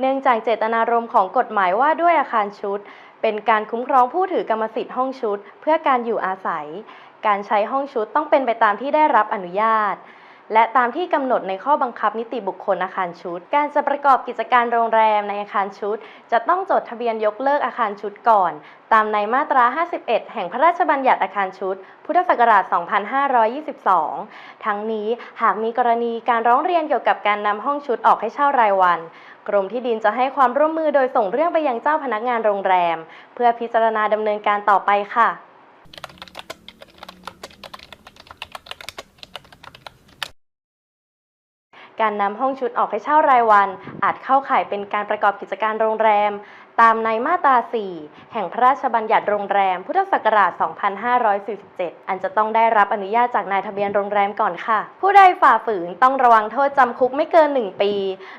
เนื่องจากเจตนารมณ์ของกฎหมายว่าด้วยอาคารชุด เป็นการคุ้มครองผู้ถือกรรมสิทธิ์ห้องชุด เพื่อการอยู่อาศัย การใช้ห้องชุดต้องเป็นไปตามที่ได้รับอนุญาต และตามที่กำหนดในข้อบังคับนิติบุคคลอาคารชุด การจะประกอบกิจการโรงแรมในอาคารชุด จะต้องจดทะเบียนยกเลิกอาคารชุดก่อน ตามในมาตรา 51 แห่งพระราชบัญญัติอาคารชุด พุทธศักราช 2522 ทั้งนี้หากมีกรณีการร้องเรียนเกี่ยวกับการนำห้องชุดออกให้เช่ารายวันกรมที่ดินจะให้ความร่วมมือโดยส่งเรื่องไปยังเจ้าพนักงานโรงแรม เพื่อพิจารณาดำเนินการต่อไปค่ะ การนำห้องชุดออกให้เช่ารายวัน อาจเข้าข่ายเป็นการประกอบกิจการโรงแรม ตามในมาตรา 4 แห่งพระราชบัญญัติโรงแรม พุทธศักราช 2547 อันจะต้องได้รับอนุญาตจากนายทะเบียนโรงแรมก่อนค่ะ ผู้ใดฝ่าฝืนต้องระวังโทษจำคุกไม่เกิน 1 ปี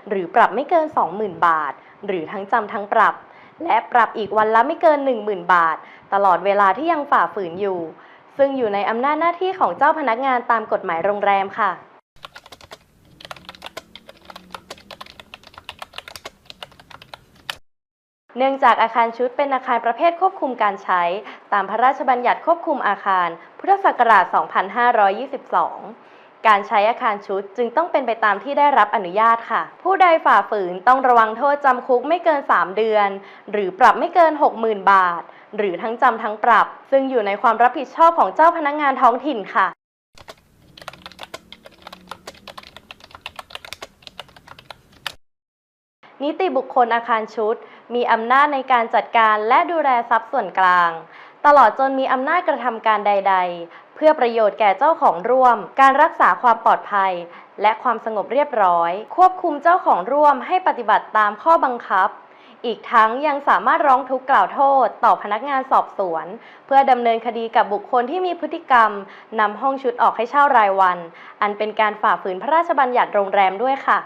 หรือปรับไม่เกิน 20,000 บาท หรือทั้งจำทั้งปรับ และปรับอีกวันละไม่เกิน 10,000 บาท ตลอดเวลาที่ยังฝ่าฝืนอยู่ ซึ่งอยู่ในอำนาจหน้าที่ของเจ้าพนักงานตามกฎหมายโรงแรมค่ะ เนื่องจากอาคารชุดเป็นอาคารประเภทควบคุมการใช้ ตามพระราชบัญญัติควบคุมอาคาร พุทธศักราช 2522 การใช้อาคารชุดจึงต้องเป็นไปตามที่ได้รับอนุญาตค่ะ ผู้ใดฝ่าฝืนต้องระวังโทษจำคุกไม่เกิน 3 เดือน หรือปรับไม่เกิน 60,000 บาท หรือทั้งจำทั้งปรับ ซึ่งอยู่ในความรับผิดชอบของเจ้าพนักงานท้องถิ่นค่ะ นิติบุคคลอาคารชุด มีอำนาจในการจัดการและดูแลทรัพย์ส่วนกลาง ตลอดจนมีอำนาจกระทำการใด ๆ เพื่อประโยชน์แก่เจ้าของร่วม การรักษาความปลอดภัย และความสงบเรียบร้อย ควบคุมเจ้าของร่วมให้ปฏิบัติตามข้อบังคับ อีกทั้งยังสามารถร้องทุกข์กล่าวโทษ ต่อพนักงานสอบสวน เพื่อดำเนินคดีกับบุคคลที่มีพฤติกรรมนำห้องชุดออกให้เช่ารายวัน อันเป็นการฝ่าฝืนพระราชบัญญัติโรงแรมด้วยค่ะ